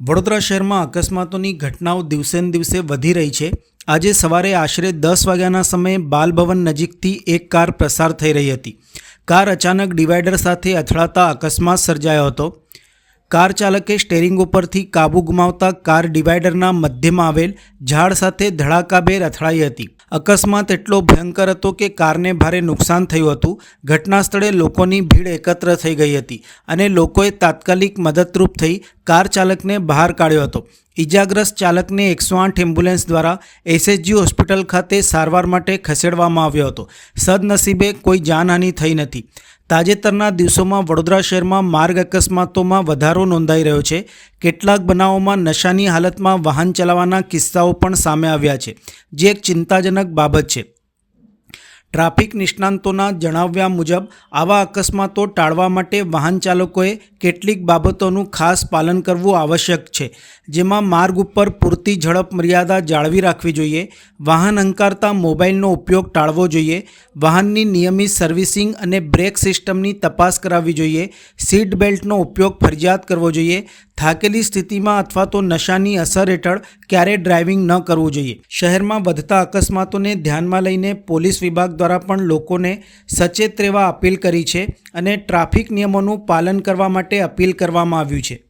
વડોદરા શહેરમાં અકસ્માતોની ઘટનાઓ દિવસે ને દિવસે વધી રહી છે. આજે સવારે આશરે દસ વાગ્યાના સમયે બાલભવન નજીકથી એક કાર પસાર થઈ રહી હતી. કાર અચાનક ડિવાઈડર સાથે અથડાતા અકસ્માત સર્જાયો હતો. કાર ચાલકે સ્ટેરિંગ ઉપરથી કાબુ ગુમાવતા કાર ડિવાઈડરના મધ્યમાં આવેલ ઝાડ સાથે ધડાકાભેર અથડાઈ હતી. અકસ્માત એટલો ભયંકર હતો કે કારને ભારે નુકસાન થયું હતું. ઘટના સ્થળે લોકોની ભીડ એકત્ર થઈ ગઈ હતી અને લોકોએ તાત્કાલિક મદદરૂપ થઈ કાર ચાલકને બહાર કાઢ્યો હતો. ઈજાગ્રસ્ત ચાલકને એકસો આઠ એમ્બ્યુલન્સ દ્વારા એસએચજી હોસ્પિટલ ખાતે સારવાર માટે ખસેડવામાં આવ્યો હતો. સદનસીબે કોઈ જાનહાનિ થઈ નથી. તાજેતરના દિવસોમાં વડોદરા શહેરમાં માર્ગ અકસ્માતોમાં વધારો નોંધાઈ રહ્યો છે. કેટલાક બનાવોમાં નશાની હાલતમાં વાહન ચલાવવાના કિસ્સાઓ પણ સામે આવ્યા છે. જે એક ચિંતાજનક બાબત છે. ટ્રાફિક નિષ્ણાંતોના જણાવ્યા મુજબ, આવા અકસ્માતો ટાળવા માટે વાહન ચાલકોએ કેટલીક બાબતોનું ખાસ પાલન કરવું આવશ્યક છે, જેમાં માર્ગ ઉપર પૂરતી ઝડપ મર્યાદા જાળવી રાખવી જોઈએ, વાહન હંકારતા મોબાઈલનો ઉપયોગ ટાળવો જોઈએ, વાહનની નિયમિત સર્વિસિંગ અને બ્રેક સિસ્ટમની તપાસ કરાવવી જોઈએ, સીટ બેલ્ટનો ઉપયોગ ફરજિયાત કરવો જોઈએ, થાકેલી સ્થિતિમાં અથવા તો નશાની અસર હેઠળ ક્યારેય ડ્રાઇવિંગ ન કરવું જોઈએ. શહેરમાં વધતા અકસ્માતોને ધ્યાનમાં લઈને પોલીસ વિભાગ દ્વારા પણ લોકોને સચેત રહેવા અપીલ કરી છે અને ટ્રાફિક નિયમોનું પાલન કરવા માટે અપીલ કરવામાં આવ્યું છે.